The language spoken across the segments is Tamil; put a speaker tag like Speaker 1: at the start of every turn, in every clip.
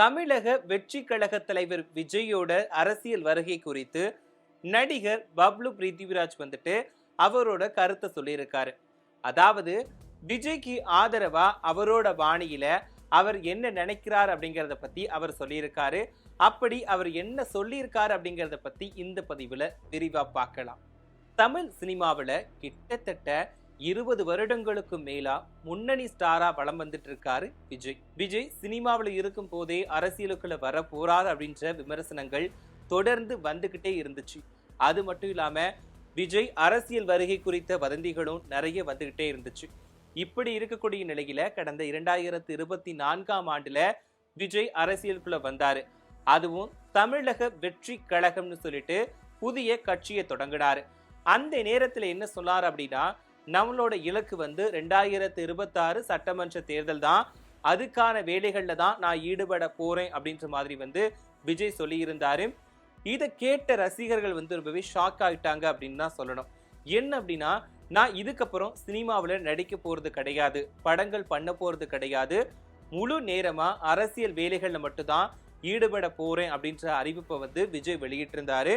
Speaker 1: தமிழக வெற்றி கழக தலைவர் விஜயோட அரசியல் வருகை குறித்து நடிகர் பப்ளு பிரித்திவிராஜ் வந்துட்டு அவரோட கருத்தை சொல்லியிருக்காரு. அதாவது விஜய்க்கு ஆதரவா அவரோட வாணியில அவர் என்ன நினைக்கிறார் அப்படிங்கிறத பத்தி அவர் சொல்லியிருக்காரு. அப்படி அவர் என்ன சொல்லியிருக்காரு அப்படிங்கிறத பத்தி இந்த பதிவுல விரிவா பார்க்கலாம். தமிழ் சினிமாவில் கிட்டத்தட்ட இருபது வருடங்களுக்கு மேலா முன்னணி ஸ்டாரா வலம் வந்துட்டு இருக்காரு விஜய். விஜய் சினிமாவில் இருக்கும் போதே அரசியலுக்குள்ள வர போறார் அப்படின்ற விமர்சனங்கள் தொடர்ந்து வந்துகிட்டே இருந்துச்சு. அது மட்டும் இல்லாம விஜய் அரசியல் வருகை குறித்த வதந்திகளும் நிறைய வந்துகிட்டே இருந்துச்சு. இப்படி இருக்கக்கூடிய நிலையில கடந்த இரண்டாயிரத்து இருபத்தி நான்காம் ஆண்டுல விஜய் அரசியலுக்குள்ள வந்தாரு. அதுவும் தமிழக வெற்றி கழகம்னு சொல்லிட்டு புதிய கட்சியை தொடங்கினாரு. அந்த நேரத்துல என்ன சொன்னார் அப்படின்னா நம்மளோட இலக்கு வந்து ரெண்டாயிரத்து இருபத்தாறு சட்டமன்ற தேர்தல் தான். அதுக்கான வேலைகளில் தான் நான் ஈடுபட போகிறேன் அப்படின்ற மாதிரி வந்து விஜய் சொல்லியிருந்தாரு. இதை கேட்ட ரசிகர்கள் வந்து ரொம்பவே ஷாக் ஆகிட்டாங்க அப்படின்னு தான் சொல்லணும். என்ன அப்படின்னா நான் இதுக்கப்புறம் சினிமாவில் நடிக்க போகிறது கிடையாது படங்கள் பண்ண போகிறது கிடையாது. முழு நேரமாக அரசியல் வேலைகளில் மட்டும்தான் ஈடுபட போகிறேன் அப்படின்ற அறிவிப்பை வந்து விஜய் வெளியிட்டிருந்தாரு.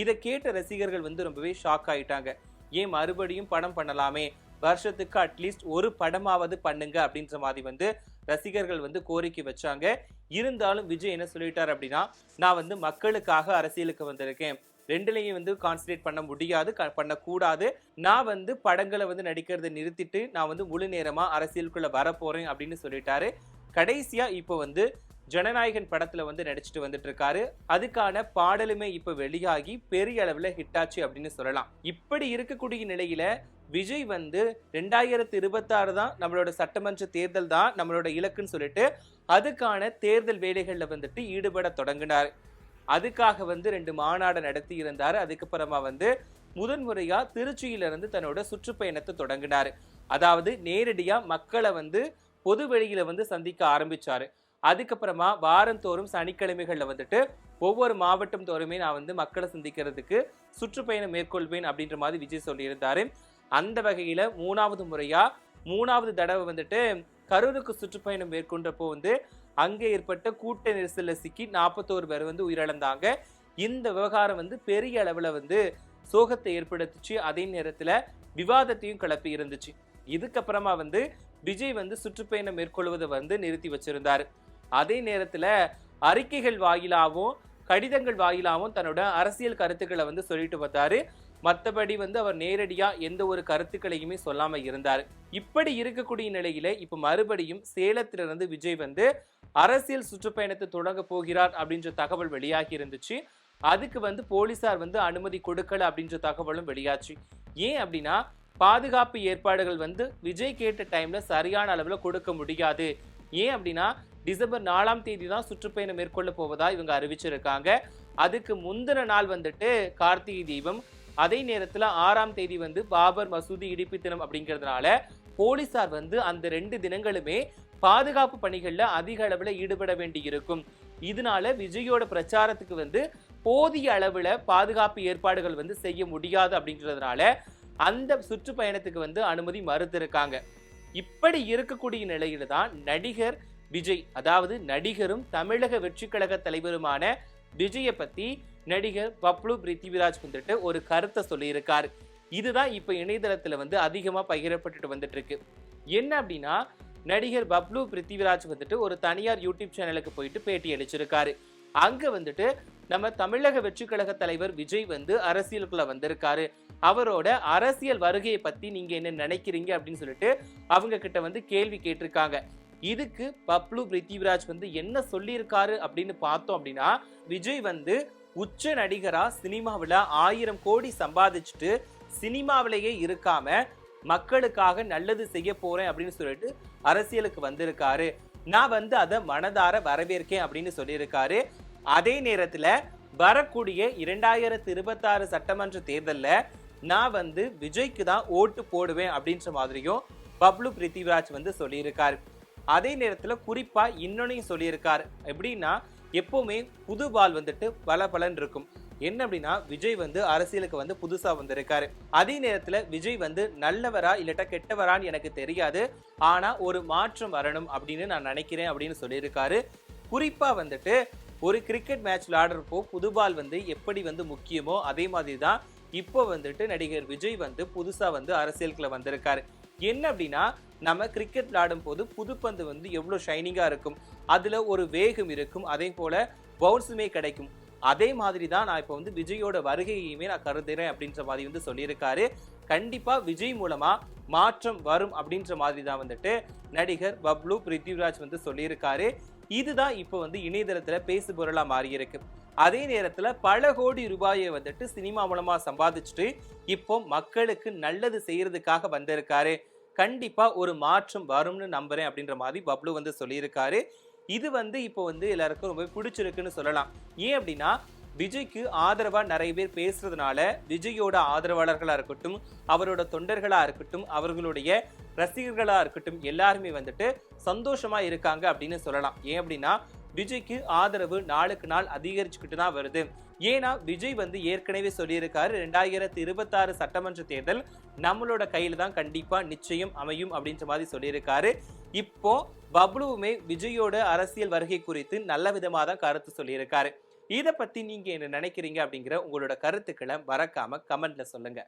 Speaker 1: இதை கேட்ட ரசிகர்கள் வந்து ரொம்பவே ஷாக் ஆகிட்டாங்க ஏன் மறுபடியும் படம் பண்ணலாமே? வருஷத்துக்கு அட்லீஸ்ட் ஒரு படமாவது பண்ணுங்க அப்படின்ற மாதிரி வந்து ரசிகர்கள் வந்து கோரிக்கை வச்சாங்க. இருந்தாலும் விஜய் என்ன சொல்லிட்டார் அப்படின்னா நான் வந்து மக்களுக்காக அரசியலுக்கு வந்திருக்கேன். ரெண்டுலையும் வந்து கான்சன்ட்ரேட் பண்ண முடியாது க- பண்ணக்கூடாது. நான் வந்து படங்களை வந்து நடிக்கிறதை நிறுத்திட்டு நான் வந்து முழு நேரமாக அரசியலுக்குள்ளே வரப்போகிறேன் அப்படின்னு சொல்லிட்டாரு. கடைசியாக இப்போ வந்து ஜனநாயகன் படத்துல வந்து நடிச்சுட்டு வந்துட்டு இருக்காரு. அதுக்கான பாடலுமே இப்ப வெளியாகி பெரிய அளவுல ஹிட் ஆச்சு அப்படின்னு சொல்லலாம். இப்படி இருக்கக்கூடிய நிலையில விஜய் வந்து ரெண்டாயிரத்தி இருபத்தாறு தான் நம்மளோட சட்டமன்ற தேர்தல் தான் நம்மளோட இலக்குன்னு சொல்லிட்டு அதுக்கான தேர்தல் வேலைகள்ல வந்துட்டு ஈடுபட தொடங்கினார். அதுக்காக வந்து ரெண்டு மாநாடு நடத்தி இருந்தார். அதுக்கப்புறமா வந்து முதன்முறையா திருச்சியிலிருந்து தன்னோட சுற்றுப்பயணத்தை தொடங்கினார். அதாவது நேரடியா மக்களை வந்து பொது வெளியில வந்து சந்திக்க ஆரம்பிச்சாரு. அதுக்கப்புறமா வாரந்தோறும் சனிக்கிழமைகளில் வந்துட்டு ஒவ்வொரு மாவட்டம் தோறுமே நான் வந்து மக்களை சந்திக்கிறதுக்கு சுற்றுப்பயணம் மேற்கொள்வேன் அப்படின்ற மாதிரி விஜய் சொல்லியிருந்தாரு. அந்த வகையில் மூணாவது முறையாக மூணாவது தடவை வந்துட்டு கரூருக்கு சுற்றுப்பயணம் மேற்கொண்டப்போ வந்து அங்கே ஏற்பட்ட கூட்ட நெரிசலில் சிக்கி நாற்பத்தோரு பேர் வந்து உயிரிழந்தாங்க. இந்த விவகாரம் வந்து பெரிய அளவில் வந்து சோகத்தை ஏற்படுத்துச்சு. அதே நேரத்தில் விவாதத்தையும் கிளப்பி இருந்துச்சு. இதுக்கப்புறமா வந்து விஜய் வந்து சுற்றுப்பயணம் மேற்கொள்வதை வந்து நிறுத்தி வச்சிருந்தாரு. அதே நேரத்தில் அறிக்கைகள் வாயிலாகவும் கடிதங்கள் வாயிலாகவும் தன்னோட அரசியல் கருத்துக்களை வந்து சொல்லிட்டு வந்தாரு. மற்றபடி வந்து அவர் நேரடியாக எந்த ஒரு கருத்துக்களையுமே சொல்லாமல் இருந்தார். இப்படி இருக்கக்கூடிய நிலையில இப்போ மறுபடியும் சேலத்திலிருந்து விஜய் வந்து அரசியல் சுற்றுப்பயணத்தை தொடங்க போகிறார் அப்படின்ற தகவல் வெளியாகி இருந்துச்சு. அதுக்கு வந்து போலீசார் வந்து அனுமதி கொடுக்கல அப்படின்ற தகவலும் வெளியாச்சு. ஏன் அப்படின்னா பாதுகாப்பு ஏற்பாடுகள் வந்து விஜய் கேட்ட டைம்ல சரியான அளவில் கொடுக்க முடியாது. ஏன் அப்படின்னா டிசம்பர் நாலாம் தேதி தான் சுற்றுப்பயணம் மேற்கொள்ள போவதா இவங்க அறிவிச்சிருக்காங்க. அதுக்கு முந்தின நாள் வந்துட்டு கார்த்திகை தீபம் அதே நேரத்தில் ஆறாம் தேதி வந்து பாபர் மசூதி இடிப்பு தினம் அப்படிங்கிறதுனால போலீசார் வந்து அந்த ரெண்டு தினங்களுமே பாதுகாப்பு பணிகளில் அதிக அளவில் ஈடுபட வேண்டி இருக்கும் இதனால விஜயோட பிரச்சாரத்துக்கு வந்து போதிய அளவில் பாதுகாப்பு ஏற்பாடுகள் வந்து செய்ய முடியாது அப்படிங்கிறதுனால அந்த சுற்றுப்பயணத்துக்கு வந்து அனுமதி மறுத்திருக்காங்க. இப்படி இருக்கக்கூடிய நிலையில தான் நடிகர் விஜய் அதாவது நடிகரும் தமிழக வெற்றி கழக தலைவருமான விஜயை பத்தி நடிகர் பப்ளு பிரித்திவிராஜ் வந்துட்டு ஒரு கருத்தை சொல்லியிருக்காரு. இதுதான் இப்போ இணையதளத்தில் வந்து அதிகமாக பகிரப்பட்டுட்டு வந்துட்டு இருக்கு என்ன அப்படின்னா நடிகர் பப்ளு பிரித்திவிராஜ் வந்துட்டு ஒரு தனியார் யூடியூப் சேனலுக்கு போயிட்டு பேட்டி அளிச்சிருக்காரு. அங்க வந்துட்டு நம்ம தமிழக வெற்றி கழக தலைவர் விஜய் வந்து அரசியலுக்குள்ள வந்திருக்காரு. அவரோட அரசியல் வருகையை பத்தி நீங்க என்ன நினைக்கிறீங்க அப்படின்னு சொல்லிட்டு அவங்க கிட்ட வந்து கேள்வி கேட்டிருக்காங்க. இதுக்கு பப்ளு பிரித்திவிராஜ் வந்து என்ன சொல்லியிருக்காரு அப்படின்னு பார்த்தோம் அப்படின்னா விஜய் வந்து உச்ச நடிகரா சினிமாவில் ஆயிரம் கோடி சம்பாதிச்சுட்டு சினிமாவிலேயே இருக்காம மக்களுக்காக நல்லது செய்ய போறேன் அப்படின்னு சொல்லிட்டு அரசியலுக்கு வந்திருக்காரு. நான் வந்து அதை மனதார வரவேற்கேன் அப்படின்னு சொல்லியிருக்காரு. அதே நேரத்தில் வரக்கூடிய இரண்டாயிரத்தி இருபத்தாறு சட்டமன்ற தேர்தலில் நான் வந்து விஜய்க்கு தான் ஓட்டு போடுவேன் அப்படின்ற மாதிரியும் பப்ளு பிரித்திவிராஜ் வந்து சொல்லியிருக்காரு. அதே நேரத்தில் குறிப்பாக இன்னொன்னையும் சொல்லியிருக்கார். எப்படின்னா எப்போவுமே புது பால் வந்துட்டு பல பலன் இருக்கும். என்ன அப்படின்னா விஜய் வந்து அரசியலுக்கு வந்து புதுசாக வந்திருக்காரு. அதே நேரத்தில் விஜய் வந்து நல்லவரா இல்லட்டா கெட்டவரான்னு எனக்கு தெரியாது. ஆனால் ஒரு மாற்றம் வரணும் அப்படின்னு நான் நினைக்கிறேன் அப்படின்னு சொல்லியிருக்காரு. குறிப்பாக வந்துட்டு ஒரு கிரிக்கெட் மேட்ச் விளையாடுறப்போ புது பால் வந்து எப்படி வந்து முக்கியமோ அதே மாதிரி தான் இப்போ வந்துட்டு நடிகர் விஜய் வந்து புதுசாக வந்து அரசியலுக்குள்ள வந்திருக்காரு. என்ன அப்படின்னா நம்ம கிரிக்கெட் விளையாடும் போது புதுப்பந்து வந்து எவ்வளோ ஷைனிங்காக இருக்கும் அதில் ஒரு வேகம் இருக்கும் அதே போல பவுன்ஸுமே கிடைக்கும். அதே மாதிரி தான் நான் இப்போ வந்து விஜயோட வருகையுமே நான் கருதுறேன் அப்படின்ற மாதிரி வந்து சொல்லியிருக்காரு. கண்டிப்பாக விஜய் மூலமாக மாற்றம் வரும் அப்படின்ற மாதிரி தான் வந்துட்டு நடிகர் பப்ளு பிருத்திவிராஜ் வந்து சொல்லியிருக்காரு. இதுதான் இப்போ வந்து இணையதளத்தில் பேசு பொருளாக மாறியிருக்கு. அதே நேரத்தில் பல கோடி ரூபாயை வந்துட்டு சினிமா மூலமாக சம்பாதிச்சுட்டு இப்போ மக்களுக்கு நல்லது செய்யறதுக்காக வந்திருக்காரு. கண்டிப்பாக ஒரு மாற்றம் வரும்னு நம்புறேன் அப்படின்ற மாதிரி பப்ளு வந்து சொல்லியிருக்காரு. இது வந்து இப்போ வந்து எல்லாருக்கும் ரொம்ப பிடிச்சிருக்குன்னு சொல்லலாம். ஏன் அப்படின்னா விஜய்க்கு ஆதரவாக நிறைய பேர் பேசுறதுனால விஜயோட ஆதரவாளர்களாக இருக்கட்டும் அவரோட தொண்டர்களாக இருக்கட்டும் அவர்களுடைய ரசிகர்களாக இருக்கட்டும் எல்லாருமே வந்துட்டு சந்தோஷமாக இருக்காங்க அப்படின்னு சொல்லலாம். ஏன் அப்படின்னா விஜய்க்கு ஆதரவு நாளுக்கு நாள் அதிகரிச்சுக்கிட்டு தான் வருது. ஏன்னா விஜய் வந்து ஏற்கனவே சொல்லியிருக்காரு ரெண்டாயிரத்தி இருபத்தாறு சட்டமன்ற தேர்தல் நம்மளோட கையில் தான் கண்டிப்பாக நிச்சயம் அமையும் அப்படின்ற மாதிரி சொல்லியிருக்காரு. இப்போ பப்ளுவுமே விஜயோட அரசியல் வருகை குறித்து நல்ல விதமாக தான் கருத்து சொல்லியிருக்காரு. இதை பத்தி நீங்க என்ன நினைக்கிறீங்க அப்படிங்கிற உங்களோட கருத்துக்களை மறக்காம கமெண்ட்ல சொல்லுங்க.